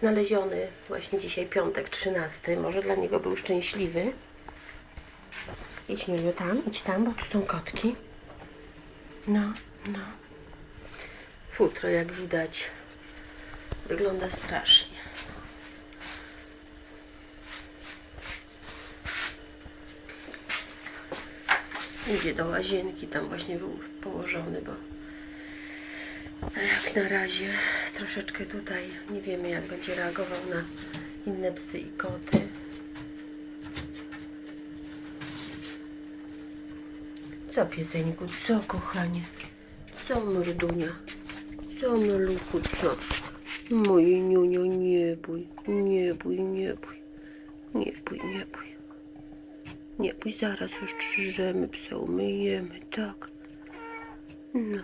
znaleziony właśnie dzisiaj piątek 13. Może dla niego był szczęśliwy. Idź Niuniu tam, idź tam, bo tu są kotki. No, no. Futro, jak widać, wygląda strasznie. Idzie do łazienki, tam właśnie był położony, bo jak na razie troszeczkę tutaj nie wiemy, jak będzie reagował na inne psy i koty. Co pieseńku, co kochanie? Co mordunia? Co maluchu, co? Moje niunio, nie bój, nie bój, nie bój. Nie bój, nie bój. Nie bój, zaraz już czyżemy psa umyjemy, tak? No,